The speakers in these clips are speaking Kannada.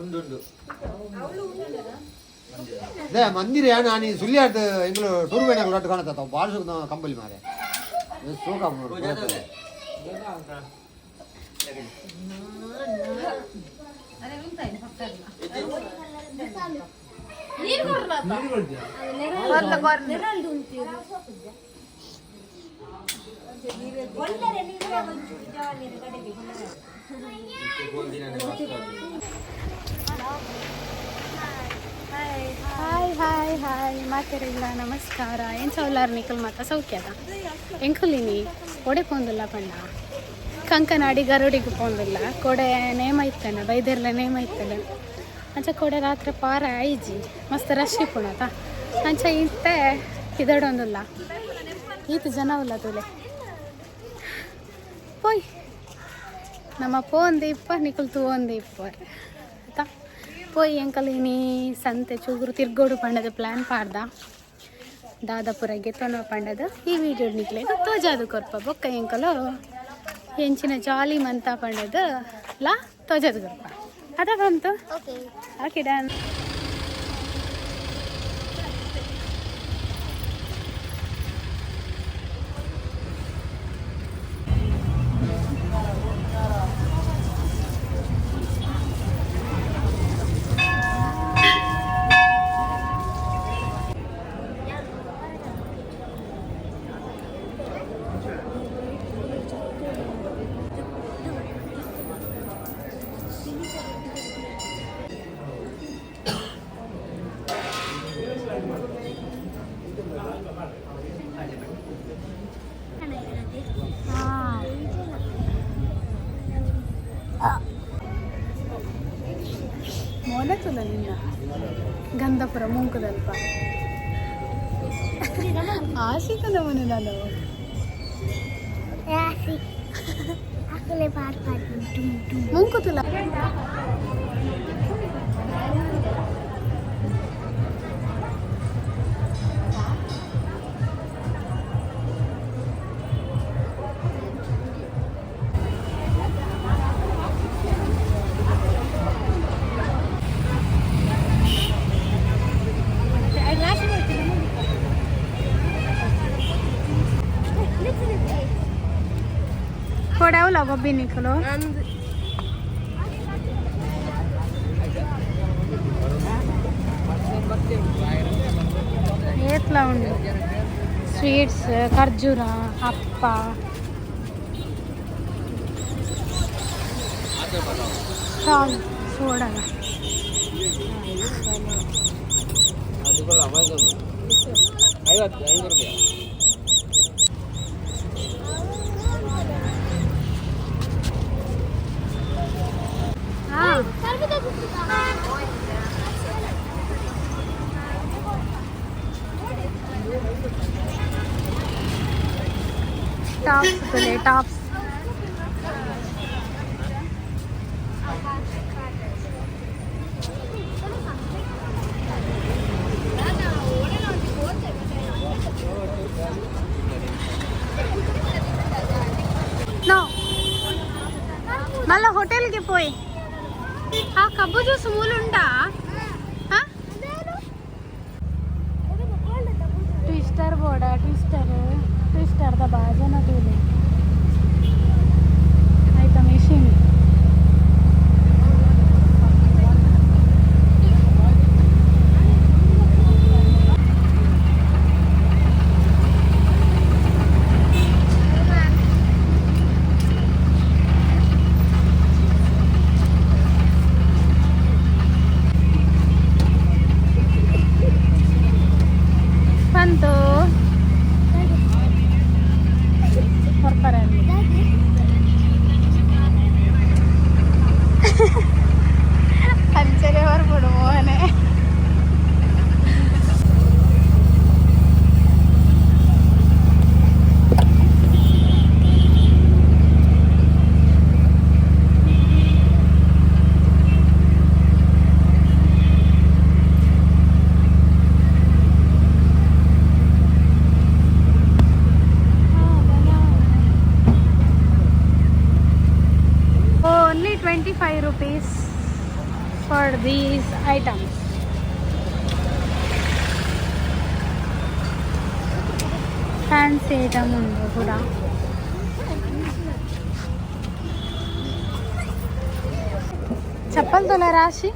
ಉಂಡುಂಡು ಅದೇ ಮಂದಿರ ನಾನು ಈ ಸುಳ್ಳಿ ಆಡ್ದು ಎಂಗ್ಳು ಟೂರ್ ಬೇನಾಗ ಲೊಟ್ಟು ಕಾಣತ್ತ ಭಾಳ ಸುಖ ಕಂಬಲಿ ಮಾರೆ ಸೂಕ ಹಾಯ್ ಹಾಯ್ ಹಾಯ್ ಮಾತೆರೆಲ್ಲ ನಮಸ್ಕಾರ ಏನು ಸೌಲಾರ್ ನಿಕಲ್ ಮಾತ ಸೌಖ್ಯದ ಎಂಕುಲಿನಿ ಕೊಡೆ ಪೋಂದಿಲ್ಲ ಪಂಡ ಕಂಕನಾಡಿ ಗರುಡಿಗೆ ಪೋಂದಿಲ್ಲ ಕೊಡೆ ನೇಮ ಇತ್ತನ ಬೈದೆರ್ಲ ನೇಮ ಇತ್ತಲ್ಲ ಅಂಚ ಕೊಡೆ ರಾತ್ರಿ ಪಾರ ಐಜಿ ಮಸ್ತ್ ರಶ್ ಪುಣತ ಅಂಚ ಇತ್ತೆ ಇದಡೊಂದಿಲ್ಲ ಈತ ಜನ ಉಲ್ಲ ತುಲೆ ಪೋಯ್ ನಮ್ಮಪ್ಪ ಒಂದಿಪ್ಪ ನಿಕಲ್ತು ಒಂದಿಪ್ಪ ಆಯ್ತಾ? ಪೋಯಿ ಅಂಕಲ್ ಇನ್ನೀ ಸಂತೆ ಚೂಗುರು ತಿರ್ಗೋಡು ಪಂಡದ ಪ್ಲಾನ್ ಪಾಡ್ದ. ದಾದಾಪುರಗೆ ತೊನೋ ಪಂಡದ. ಈ ವಿಡಿಯೋ ನಿಕ್ಲೆಗ ತೋಜಾದು ಕೊರ್ಪ. ಬೊಕ್ಕ ಎಂಕಲು ಹೆಂಚಿನ ಜಾಲಿ ಮಂತ ಪಂಡದ. ಲಾ ತೋಜಾದು ಕೊರ್ಪ. ಅದ ಬಂತು. ಓಕೆ ಡನ್ ಮೊಲತುಲ ನಿನ್ನ ಗಂಧಪುರ ಮುಂಕದಲ್ಪ ಆಶಿಕ ನಮನೆ ನಾನು ॾोॾायो लॻो बि ఎట్లా ఉండు స్వీట్స్ ఖర్జూర అప్ప. చూడాలి. हाँ टॉप्स बोले टॉप्स మళ్ళీ హోటల్కి పోయి ఆ కబ్బు జ్యూస్ మూలుండా? ట్విస్టర్ బోడా ట్విస్టర్? ట్విస్టర్ ద బాజన టీలే Only twenty five rupees for these items. Fancy item ಉಂಟು ಕೂಡ ಚಪ್ಪಲ್ ತೊಲೆ ರಾಶಿ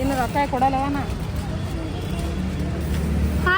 ಇನ್ನು ರೊಕ್ಕ ಕೊಡಲ್ಲವನ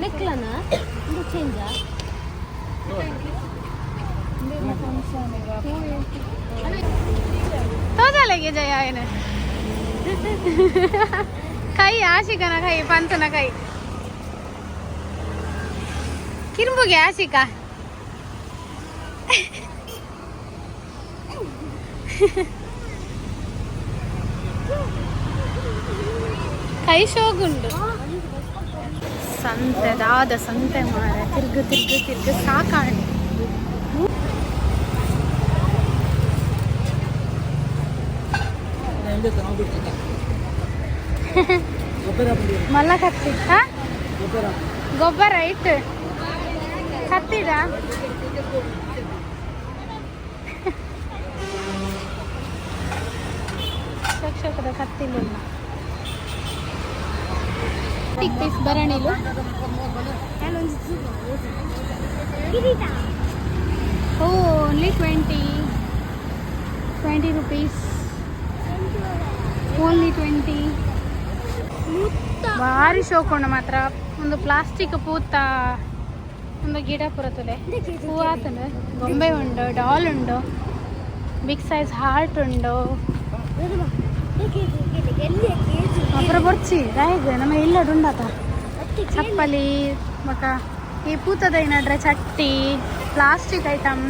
ನೆಕ್ಲನಾ ಇದು ಚೇಂಜಾ ತೋದ ಲೆಗೆ ಜಯ ಏನು ಕೈ ಆಶಿಕನ ಕೈ ಪಂತನ ಕೈ ಕಿರುಂಬುಗೆ ಆಶಿಕ ಕೈ ಶೋಗುಂಡು ಸಂತೆ ದಾದ ಸಂತೆ ಮಾರ. ತಿರ್ಗು ತಿರ್ಗು ತಿರ್ಗು ಸಾಕಾಣೆ. ಮಲ್ಲ ಕತ್ತಿ ಗೊಬ್ಬರ ಇಟ್ಟು. ಕತ್ತಿದ ಶಿಕ್ಷಕರ ಕತ್ತಿಲಿಲ್ಲ ಟಿಕ್ ಪೀಸ್ ಬರಣಿಲು only twenty twenty rupees only twenty ಭಾರಿ ಶೋಕೊಂಡ ಮಾತ್ರ. ಒಂದು ಪ್ಲಾಸ್ಟಿಕ್ ಪೂತ, ಒಂದು ಗಿಡ ಪುರತದೆ ಹೂ ಆತನು ಗೊಂಬೆ ಉಂಡು ಡಾಲ್ ಉಂಡು ಬಿಗ್ ಸೈಜ್ ಹಾರ್ಟ್ ಉಂಡು. ಅಪರ ಬರ್ಚಿ ರಾಯಿಗೆ ನಮ್ಮ ಉಂಡಾತ ಚಪ್ಪಲಿ ಮಕ ಈ ಪೂತದ ಏನಾದ್ರೆ ಚಟ್ಟಿ ಪ್ಲಾಸ್ಟಿಕ್ ಐಟಮ್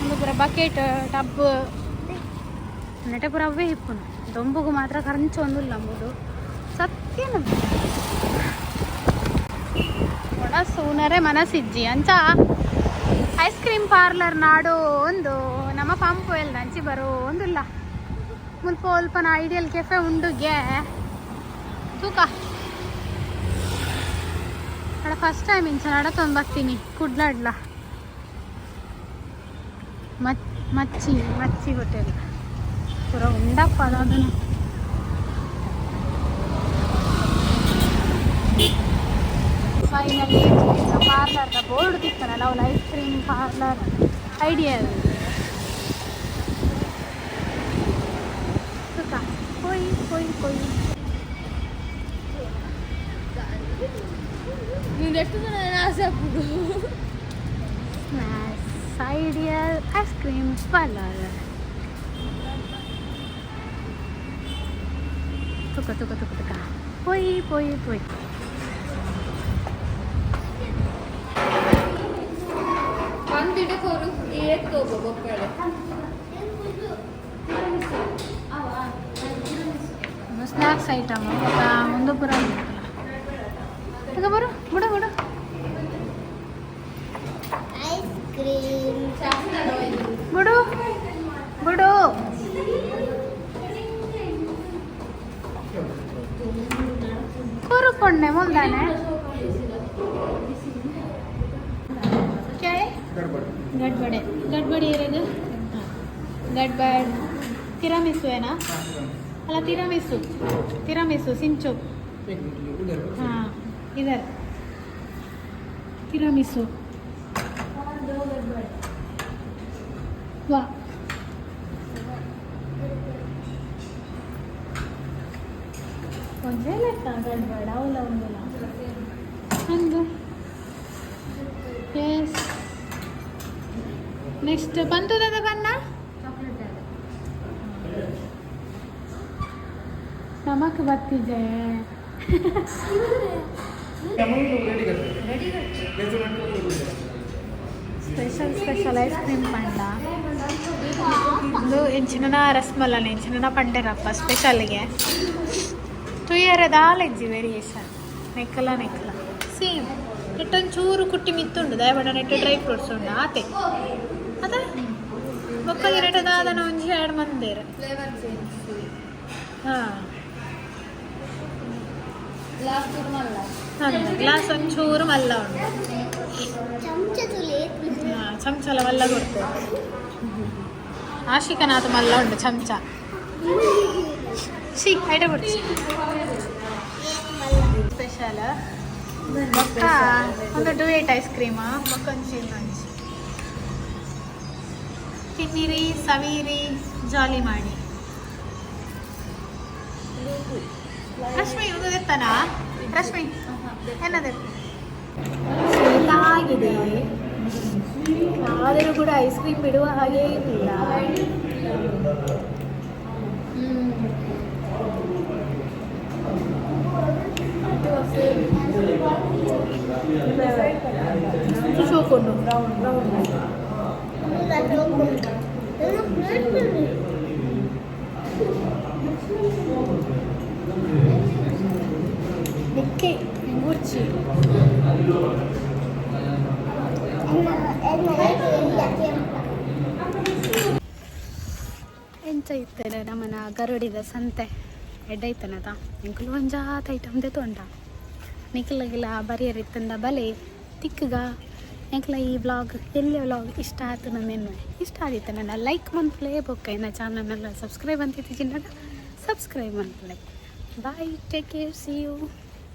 ಒಂದು ಪೂರ ಬಕೆಟ್ ಟಬ್ ನೆಟೆ ಪೂರ ಅವೇ ಹಿಪ್ಪುನು. ದೊಂಬುಗು ಮಾತ್ರ ಖರ್ಚು ಒಂದಿಲ್ಲ ಅಂಬುದು. ಸತ್ಯನ? ಸೂನರೇ ಸೂನರೆ ಮನಸ್ಸಿಜ್ಜಿ. ಅಂಚ ಐಸ್ ಕ್ರೀಮ್ ಪಾರ್ಲರ್ ನಾಡು ಒಂದು ನಮ್ಮ ಪಂಪು ಎಲ್ಲ ನಂಚಿ ಬರೋ ಒಂದಿಲ್ಲ. ಮುಲ್ಪ ಅಲ್ಪನ ಐಡಿಯಲ್ ಕೆಫೆ ಉಂಡುಗೆ. ತೂಕ. ಅಡ ಫಸ್ಟ್ ಟೈಮ್ ಇಂಚ ಅಡ ಬರ್ತೀನಿ. ಕುಡ್ಲಾಡ್ಲ? ಮಚ್, ಮಚ್ಚಿ ಮಚ್ಚಿ ಹೋಟೆಲ್ ಪೂರ ಉಂಡಪ್ಪ ಅದನ್ನು. ಫೈನಲಿ ಪಾರ್ಲರ್ದ ಬೋರ್ಡ್ ತಿಕ್ತಾರಲ್ಲ ಅವಳು ಐಸ್ ಕ್ರೀಮ್ ಪಾರ್ಲರ್ ಐಡಿಯಾ ಕೊಯ್ ಕೊಯ್ ಕೊಯ್. ನೀನು ಎಷ್ಟು ಜನ ಆಸೆ ಹಾಕ್ಬಿಡು snacks Ideal ice cream parlour ತುಕ ತುಕ ತುಕ ತುಕ ಪೊಯ್ ಪೊಯ್ ಪೊಯ್ ಒಂದು ಇಡಕೋರು ಎತ್ಕೋಬೋ ಗೊಬ್ಬರ ಸ್ನ್ಯಾಕ್ಸ್ ಐಟಮ್ ಒಂದು ಪುರ ಈಗ ಬರು ಬಿಡು ಗಡ್ಬಡ್ ತಿರಾಮಿಸು ಏನಾ ಅಲ್ಲ ತಿರಾಮಿಸು ತಿರಾಮಿಸು ಸಿಂಚು ಹಾಂ ಇದರ್ ತಿರಾಮಿಸು ವಾ ಒಂದೇ ಲೆಕ್ಕ ಗಡ್ಬಡ ಅವಲ ಒಂದಿಲ್ಲ ಹಂಗೆ ಎಸ್ ನೆಕ್ಸ್ಟ್ ಬಂತದ ಬಣ್ಣ ನಮಕ್ ಬರ್ತಿದೆ. ಸ್ಪೆಷಲ್ ಸ್ಪೆಷಲ್ ಐಸ್ ಕ್ರೀಮ್ ಪಂಡ. ಇದು ಎಂಚಿನ ರಸ್ಮಲನ್ ಎಂಚಿನ ಪಂಡೆರಪ್ಪ ಸ್ಪೆಷಲ್ಗೆ ತುಯ್ಯರ ದಾಲೆಜ್ಜಿ ವೇರಿಯೇಷನ್ ನೆಕ್ಕಲ ನೆಕ್ಕಲ. ಸೇಮ್ ನೆಟ್ಟೊಂದು ಚೂರು ಕುಟ್ಟಿ ಮಿತ್ತುಂಡು ದಯಬಡ ನೆಟ್ಟು ಡ್ರೈ ಫ್ರೂಟ್ಸ್ ಉಂಡು, ಆತೆ. ಅದ? ಮಕ್ಕಳಿಗೆ ನೆಟ್ಟದಾದ ನಾವು ಒಂಜಿ ಎರಡು ಮಂದಿರ. ಹಾಂ. ಗ್ಲಾಸ್ ತುರ್ಮಲ್ಲ ಗ್ಲಾಸ್ ಒಂಚೂರು ಮಲ್ಲ ಉಂಡು ಚಮಚ ತುಲಿ ಹಾ, ಚಮಚಲ ಮಲ್ಲ ಕೊಡ್ತು ಆಶಿಕನಾಥ ಮಲ್ಲ ಉಂಡು ಚಮಚ ಸಿ ಐಟ ಕೊಡ್ತು ಸ್ಪೆಷಲ್ ಬೊಕ್ಕ ಒಂದು ಡುವೇಟ್ ಐಸ್ ಕ್ರೀಮ ಬೊಕ್ಕ ಒಂಚಿ ಮಂಚಿ ತಿನ್ನಿರಿ ಸವೀರಿ ಜಾಲಿ ಮಾಡಿ ರಶ್ಮಿ ಇದು ಎತ್ತನಾ? ರಶ್ಮಿ ಏನದ? ಶೀತ ಆದರೂ ಕೂಡ ಐಸ್ ಕ್ರೀಮ್ ಬಿಡುವ ಹಾಗೆ ಇಲ್ಲ. ಚೋಕೊಂಡು ರೌಂಡ್ ರೌಂಡ್ ಎಂಚ ಇತ್ತೇನೆ ನಮ್ಮನ ಗರುಡಿದ ಸಂತೆ. ಎಡ್ಡೈತನದ? ಎಂಕುಲು ಒಂಜಾತ ಐಟಮ್ ತೊಂಡ. ಬರಿಯರ್ ಇತ್ತಂದ ಬಲೆ, ತಿಕ್ಕಗ. ಎಂಕ್ಲ ಈ ಬ್ಲಾಗ್ ಎಲ್ಲಿ ವ್ಲಾಗ್ ಇಷ್ಟ ಆಯ್ತು ನನ್ನ ಇಷ್ಟ ಆದಿತ್ತು ನನ್ನ ಲೈಕ್ ಮಂತ್ಲೇ ಬೊಕ್ಕ. ಇನ್ನ ಚಾನಲ್ನೆಲ್ಲ ಸಬ್ಸ್ಕ್ರೈಬ್ ಅಂತ ಚಿನ್ನದ subscribe monthly bye take care see you